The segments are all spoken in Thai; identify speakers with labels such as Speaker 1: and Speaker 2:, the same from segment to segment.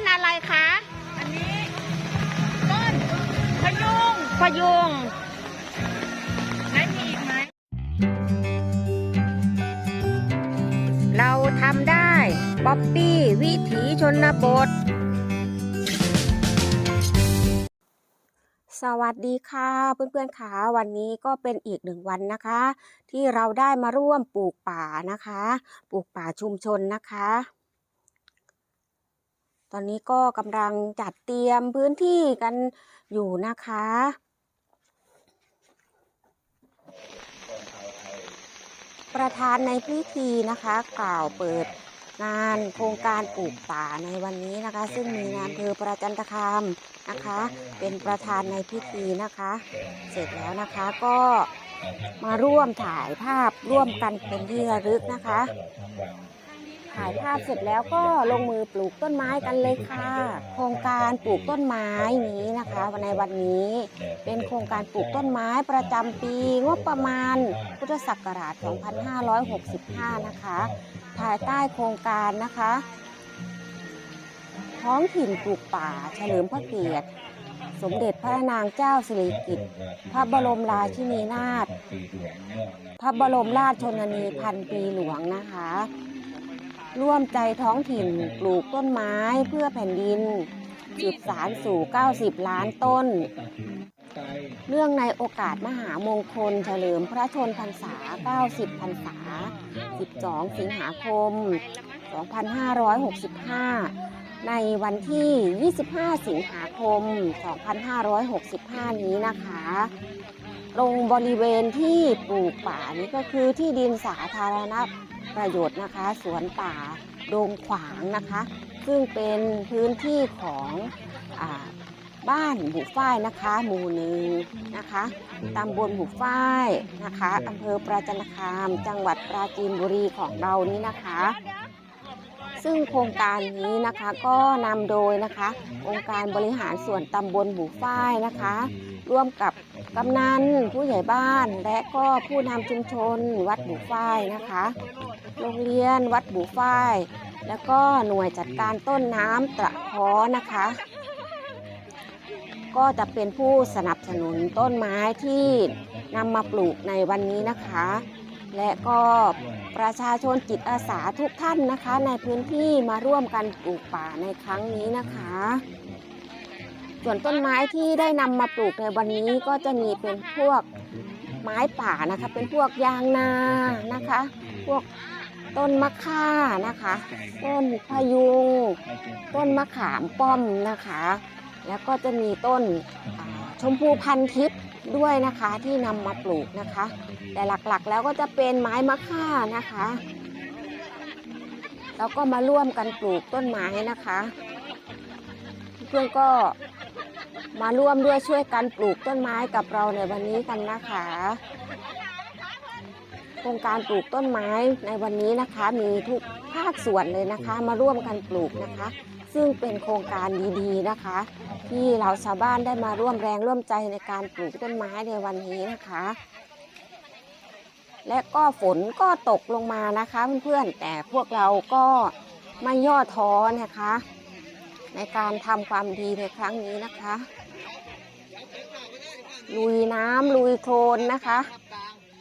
Speaker 1: นอะไรคะ
Speaker 2: อันนี้ต้นพยุง
Speaker 1: พยุง
Speaker 2: ไหนมีอีกไหม
Speaker 1: เราทำได้ป๊อปปี้วิถีชนบท สวัสดีค่ะเพื่อนๆค่ะวันนี้ก็เป็นอีกหนึ่งวันนะคะ ที่เราได้มาร่วมปลูกป่านะคะ ปลูกป่าชุมชนนะคะ ตอนนี้ก็กำลังจัดเตรียมพื้นที่กันอยู่นะคะประธานในพิธีนะคะกล่าวเปิดงานโครงการปลูกป่าในวันนี้นะคะ ซึ่งมีนายอำเภอประจันตคามนะคะ เป็นประธานในพิธีนะคะ เสร็จแล้วนะคะก็มาร่วมถ่ายภาพร่วมกันเป็นที่ระลึกนะคะ ถ่ายภาพเสร็จแล้วก็ลงมือปลูกต้นไม้กันเลยค่ะ โครงการปลูกต้นไม้นี้นะคะในวันนี้ เป็นโครงการปลูกต้นไม้ประจำปีงบประมาณ พุทธศักราช 2565 นะคะภายใต้โครงการนะคะ ท้องถิ่นปลูกป่าเฉลิมพระเกียรติสมเด็จพระนางเจ้าสิริกิติ์ พระบรมราชินีนาถ พระบรมราชชนนีพันปีหลวงนะคะ ร่วมใจท้องถิ่นปลูกต้นไม้เพื่อแผ่นดินสืบสารสู่ 90 ล้านต้นเนื่องในโอกาสมหามงคลเฉลิมพระชนพรรษา 90 พรรษา 12 สิงหาคม 2565 ในวันที่ 25 สิงหาคม 2565 นี้นะคะ ตรงบริเวณที่ปลูกป่านี้ก็คือที่ดินสาธารณประโยชน์นะคะสวนป่าโดงขวางนะคะ ซึ่งเป็นพื้นที่ของอบ้านบุฝ้ายนะคะ หมู่หนึ่งนะคะตำบลบุฝ้ายนะคะอำเภอปราจันคาม จังหวัดปราจีนบุรีของเรานี้นะคะ ซึ่งโครงการนี้นะคะก็นำโดยนะคะองค์การบริหารส่วนตำบลบุฝ้ายนะคะ ร่วมกับกำนันผู้ใหญ่บ้าน และก็ผู้นำชุมชนวัดบุฝ้ายนะคะ โรงเรียนวัดบุฝ้าย แล้วก็หน่วยจัดการต้นน้ำตะเคอนะคะ ก็จะเป็นผู้สนับสนุนต้นไม้ที่นำมาปลูกในวันนี้นะคะ และก็ประชาชนจิตอาสาทุกท่านนะคะ ในพื้นที่มาร่วมกันปลูกป่าในครั้งนี้นะคะ ส่วนต้นไม้ที่ได้นำมาปลูกในวันนี้ก็จะมีเป็นพวกไม้ป่านะคะ เป็นพวกยางนานะคะ พวกต้นมะค่านะคะ ต้นพยุง ต้นมะขามป้อมนะคะ แล้วก็จะมีต้นอ่า ชมพูพันทิพย์ด้วยนะคะที่นำมาปลูกนะคะ แต่หลักๆแล้วก็จะเป็นไม้มะค่านะคะแล้วก็มาร่วมกันปลูกต้นไม้นะคะ เพื่อนก็มาร่วมด้วยช่วยกันปลูกต้นไม้กับเราในวันนี้กันนะคะ โครงการปลูกต้นไม้ในวันนี้นะคะ มีทุกภาคส่วนเลยนะคะ มาร่วมกันปลูกนะคะ ซึ่งเป็นโครงการดีๆนะคะ ที่เราชาวบ้านได้มาร่วมแรงร่วมใจในการปลูกต้นไม้ในวันนี้นะคะ และก็ฝนก็ตกลงมานะคะเพื่อนๆแต่พวกเราก็ไม่ย่อท้อนะคะ ในการทำความดีในครั้งนี้นะคะ ลุยน้ำลุยโคลนนะคะ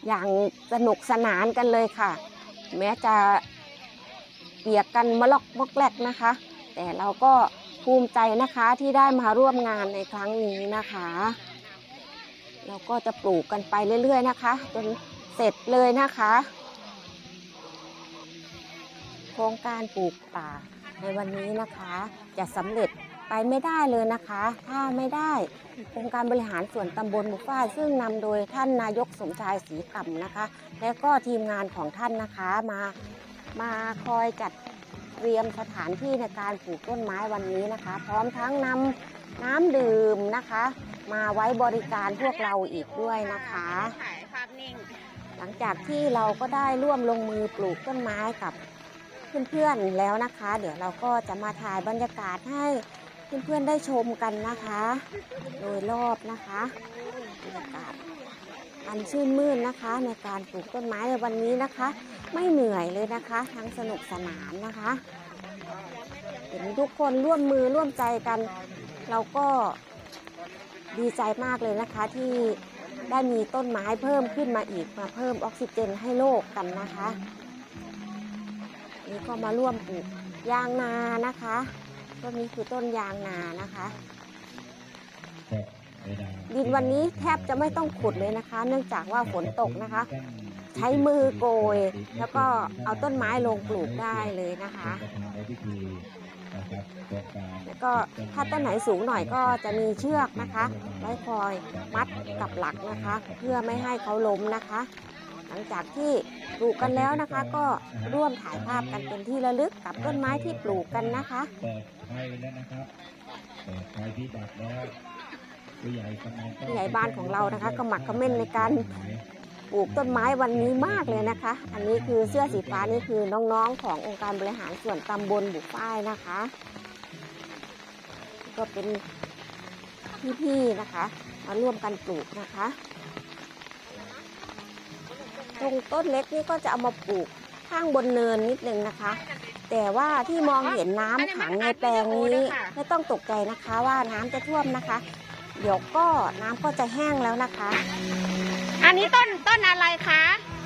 Speaker 1: อย่างสนุกสนานกันเลยค่ะ แม้จะเปียกกันมะลอกมกแลกนะคะ แต่เราก็ภูมิใจนะคะที่ได้มาร่วมงานในครั้งนี้นะคะ เราก็จะปลูกกันไปเรื่อยๆนะคะจนเสร็จเลยนะคะ โครงการปลูกป่าในวันนี้นะคะจะสำเร็จไปไม่ได้เลยนะคะ ถ้าไม่ได้โครงการบริหารส่วนตำบลบุฟ้าซึ่งนำโดยท่านนายกสมชายศรีกำนะคะ และก็ทีมงานของท่านนะคะมามาคอยจัด เตรียมสถานที่ในการปลูกต้นไม้วันนี้นะคะ พร้อมทั้งนำน้ำดื่มนะคะ มาไว้บริการพวกเราอีกด้วยนะคะ
Speaker 2: ถ่ายภาพนิ่ง
Speaker 1: หลังจากที่เราก็ได้ร่วมลงมือปลูกต้นไม้กับเพื่อนๆแล้วนะคะ เดี๋ยวเราก็จะมาถ่ายบรรยากาศให้เพื่อนๆได้ชมกันนะคะ โดยรอบนะคะบรรยากาศ อันชื่นมื่นนะคะ ในการปลูกต้นไม้ในวันนี้นะคะ ไม่เหนื่อยเลยนะคะ ทั้งสนุกสนานนะคะเห็นทุกคนร่วมมือร่วมใจกัน เราก็ดีใจมากเลยนะคะที่ได้มีต้นไม้เพิ่มขึ้นมาอีกมาเพิ่มออกซิเจนให้โลกกันนะคะ นี่ก็มาร่วมปลูกยางนานะคะต้นนี้คือต้นยางนานะคะ ดินวันนี้แทบจะไม่ต้องขุดเลยนะคะ เนื่องจากว่าฝนตกนะคะ ใช้มือโกย แล้วก็เอาต้นไม้ลงปลูกได้เลยนะคะแล้วก็ถ้าต้นไหนสูงหน่อยก็จะมีเชือกนะคะไว้คอยมัดกับหลักนะคะ เพื่อไม่ให้เขาล้มนะคะ หลังจากที่ปลูกกันแล้วนะคะ ก็ร่วมถ่ายภาพกันเป็นที่ระลึกกับต้นไม้ที่ปลูกกันนะคะ
Speaker 3: เปิดไฟแล้วนะครับเปิดไฟที่ดับแล้ว ผู้ใหญ่
Speaker 1: บ้านของเรานะคะก็หมักเขม้นในการปลูกต้นไม้วันนี้มากเลยนะคะ อันนี้คือเสื้อสีฟ้านี่คือน้องๆขององค์การบริหารส่วนตำบลบุกป้ายนะคะ ก็เป็นพี่ๆนะคะ มาร่วมกันปลูกนะคะ ตรงต้นเล็กนี่ก็จะเอามาปลูกข้างบนเนินนิดนึงนะคะ แต่ว่าที่มองเห็นน้ำขังในแปลงนี้ไม่ต้องตกใจนะคะว่าน้ำจะท่วมนะคะ เดี๋ยวก็น้ำก็จะแห้งแล้วนะคะ
Speaker 2: อันนี้ต้นต้นอะไรคะ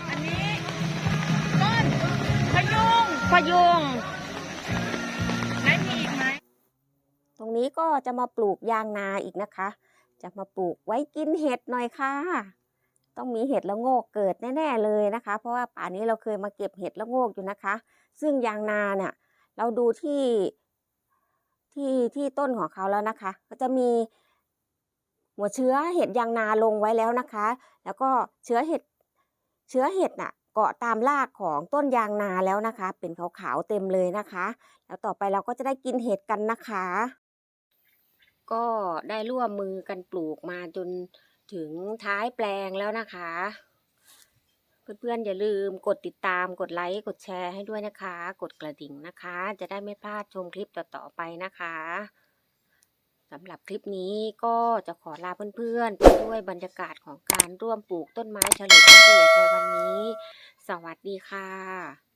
Speaker 2: อันนี้ต้นพะยุงพะยุงไหนมีอีกไหม
Speaker 1: ตรงนี้ก็จะมาปลูกยางนาอีกนะคะ จะมาปลูกไว้กินเห็ดหน่อยค่ะ ต้องมีเห็ดละโงกเกิดแน่ ๆเลยนะคะ เพราะว่าป่านนี้เราเคยมาเก็บเห็ดละโงกอยู่นะคะ ซึ่งยางนาเนี่ยเราดูที่ที่ที่ต้นของเขาแล้วนะคะ ก็จะมี หัวเชื้อเห็ดยางนาลงไว้แล้วนะคะ แล้วก็เชื้อเห็ดเชื้อเห็ดน่ะเกาะตามรากของต้นยางนาแล้วนะคะ เป็นขาวๆเต็มเลยนะคะ แล้วต่อไปเราก็จะได้กินเห็ดกันนะคะ ก็ได้ร่วมมือกันปลูกมาจนถึงท้ายแปลงแล้วนะคะ เพื่อนๆอย่าลืมกดติดตามกดไลค์กดแชร์ให้ด้วยนะคะ กดกระดิ่งนะคะ จะได้ไม่พลาดชมคลิปต่อๆไปนะคะำหรับคลิปนี้ก็จะขอลาเพื่อนๆไปด้วยบรรยากาศของการร่วมปลูกต้นไม้เฉลิมพระเกียรติในวันนี้ สวัสดีค่ะ